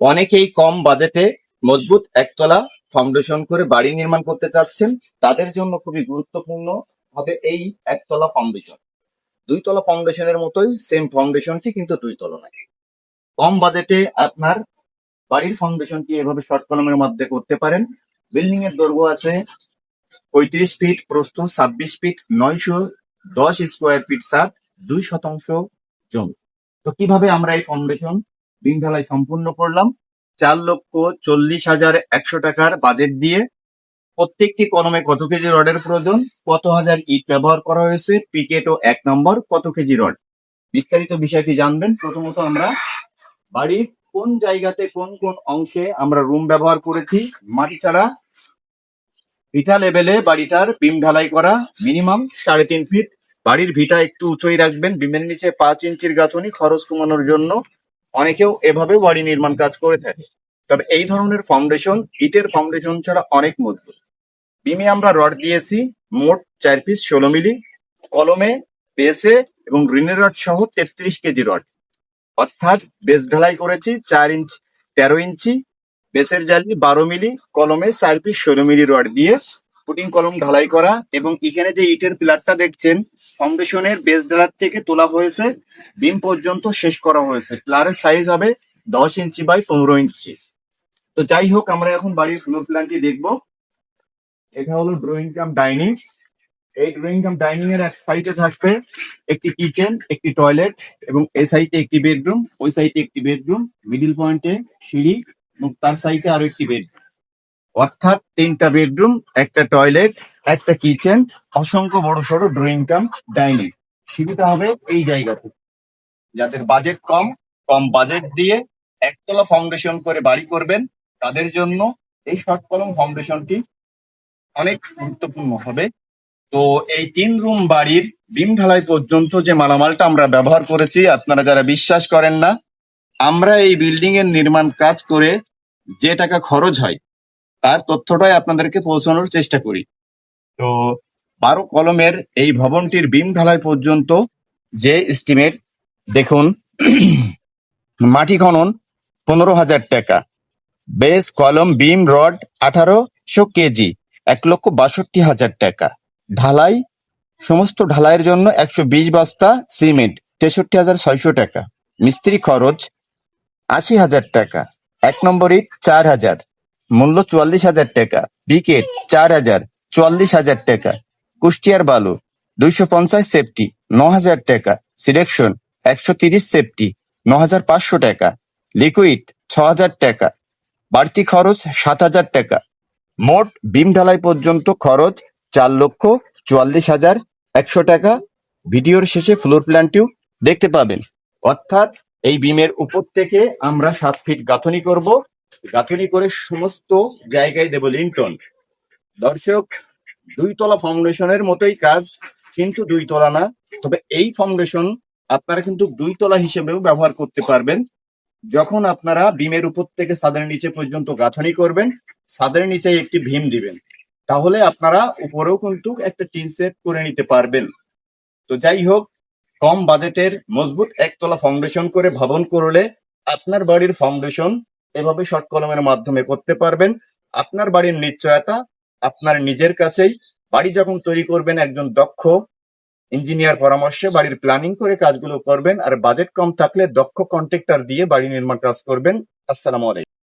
অনেকেই কম বাজেটে মজবুত একতলা ফাউন্ডেশন করে বাড়ি নির্মাণ করতে চাচ্ছেন। তাদের জন্য খুবই গুরুত্বপূর্ণ হবে এই একতলা ফাউন্ডেশন দুইতলা ফাউন্ডেশনের মতোই সেম ফাউন্ডেশনটি কিন্তু দুই তলা নয়। কম বাজেটে আপনার বাড়ির ফাউন্ডেশনটি এভাবে শর্ট কলমের মধ্যে করতে পারেন। বিল্ডিং এর দৈর্ঘ্য আছে পঁয়ত্রিশ ফিট প্রস্থ ছাব্বিশ ফিট নয়শো দশ স্কোয়ার ফিট সাত দুই শতাংশ জমি। তো কীভাবে আমরা এই ফাউন্ডেশন বিম ঢালাই সম্পূর্ণ করলাম। চার লক্ষ চল্লিশ হাজার একশো টাকার বাজেট দিয়ে প্রত্যেকটি কলমে কত কেজি রডের প্রয়োজন, কত হাজার ইট ব্যবহার করা হয়েছে, পিকেট ও এক নম্বর কত কেজি রড। বিস্তারিত বিষয়টি জানবেন। প্রথমত আমরা বাড়ির কোন জায়গাতে কোন কোন অংশে আমরা রুম ব্যবহার করেছি, মাটি ছাড়া। ভিটা লেভেলে বাড়িটার বিম ঢালাই করা মিনিমাম সাড়ে তিন ফিট বাড়ির ভিটা একটু উঁচুই রাখবেন। বিমের নিচে পাঁচ ইঞ্চির গাঁথনি খরচ কমানোর জন্য অনেকেও এভাবে বাড়ি নির্মাণ কাজ করে থাকে। তবে এই ধরনের ফাউন্ডেশন ইটের ফাউন্ডেশন ছাড়া অনেক মজবুত। বিমে আমরা রড দিয়েছি, মোট চার পিস ষোলো মিলি, কলমে বেসে এবং রিনের রড সহ তেত্রিশ কেজি রড। অর্থাৎ বেস ঢালাই করেছি চার ইঞ্চি, তেরো ইঞ্চি, বেসের জালি বারো মিলি, কলমে চার পিস ষোলো মিলি রড দিয়ে ফুটিং কলম ঢালাই করা এবং এখানে যে ইটের পিলারটা দেখছেন ফাউন্ডেশনের বেস ঢালার থেকে তোলা হয়েছে। বিম পর্যন্ত শেষ করা হয়েছে। পিলারের সাইজ হবে দশ ইঞ্চি বাই পনেরো ইঞ্চি। তো যাই হোক, আমরা এখন বাড়ির ফ্লোর প্ল্যানটি দেখব। এটা হলো ড্রয়িং কাম ডাইনিং এই ড্রয়িং কাম ডাইনিং এর এক সাইডে থাকবে একটি কিচেন একটি টয়লেট এবং এই সাইডে একটি বেডরুম ওই সাইডে একটি বেডরুম মিডিল পয়েন্টে সিঁড়ি এবং তার সাইডে আরও একটি বেডরুম অর্থাৎ তিনটা বেডরুম, একটা টয়লেট, একটা কিচেন, অসংখ্য বড় সড়ো ড্রয়িং কাম, ডাইনিং। সুবিধা হবে এই জায়গাতে। যাদের বাজেট কম কম বাজেট দিয়ে একতলা ফাউন্ডেশন করে বাড়ি করবেন, তাদের জন্য এই শর্ট কলম ফাউন্ডেশনটি অনেক গুরুত্বপূর্ণ হবে। তো এই তিন রুম বাড়ির বিম ঢালাই পর্যন্ত যে মালামালটা আমরা ব্যবহার করেছি, আপনারা যারা বিশ্বাস করেন না, আমরা এই বিল্ডিং এর নির্মাণ কাজ করে যে টাকা খরচ হয় তার তথ্যটাই আপনাদেরকে পৌঁছানোর চেষ্টা করি। তো বারো কলমের এই ভবনটির বিম ঢালাই পর্যন্ত যে এস্টিমেট দেখুন, মাটি খনন পনেরো হাজার টাকা। বেস, কলম, বিম, রড আঠারোশো কেজি, এক লক্ষ বাষট্টি হাজার টাকা। ঢালাই, সমস্ত ঢালাইয়ের জন্য একশো বিশ বস্তা সিমেন্ট, তেষট্টি হাজার ছয়শো টাকা। মিস্ত্রি খরচ আশি হাজার টাকা। এক নম্বর ইট চার হাজার। মূল্য চুয়াল্লিশ হাজার টাকা, বিকেট চার হাজার চুয়াল্লিশ হাজার টাকা, কুষ্টিয়ার বালু দুইশো পঞ্চাশ সেফটি ন হাজার টাকা সিলেকশন একশো তিরিশ সেফটি ন হাজার পাঁচশো টাকা, লিকুইড ছ হাজার টাকা, বাড়তি খরচ সাত হাজার টাকা। মোট বিম ঢালাই পর্যন্ত খরচ চার লক্ষ চুয়াল্লিশ হাজার একশো টাকা। ভিডিওর শেষে ফ্লোর প্ল্যানটিও দেখতে পাবেন। অর্থাৎ এই বিমের উপর থেকে আমরা সাত ফিট গাঁথনি করব। গাঁথনি করে সমস্ত জায়গায় দেব লিংটন দর্শক দুই তলা ফাউন্ডেশনের মতোই কাজ, কিন্তু দুই তলা না। তবে এই ফাউন্ডেশন আপনারা কিন্তু দুই তলা হিসেবেও ব্যবহার করতে পারবেন। যখন আপনারা বিমের উপর থেকে সাদের নিচে পর্যন্ত গাঁথনি করবেন সাদের নিচে একটি ভীম দিবেন। তাহলে আপনারা উপরেও কিন্তু একটা টিন সেট করে নিতে পারবেন। তো যাই হোক, কম বাজেটের মজবুত একতলা ফাউন্ডেশন করে ভবন করলে আপনার বাড়ির ফাউন্ডেশন এভাবে শর্ট কলমের মাধ্যমে করতে পারবেন। আপনার বাড়ির নিশ্চয়তা আপনার নিজের কাছেই। বাড়ি যখন তৈরি করবেন, একজন দক্ষ ইঞ্জিনিয়ার পরামর্শে বাড়ির প্ল্যানিং করে কাজগুলো করবেন। আর বাজেট কম থাকলে দক্ষ কন্ট্রাক্টর দিয়ে বাড়ি নির্মাণ কাজ করবেন। আসসালামু আলাইকুম।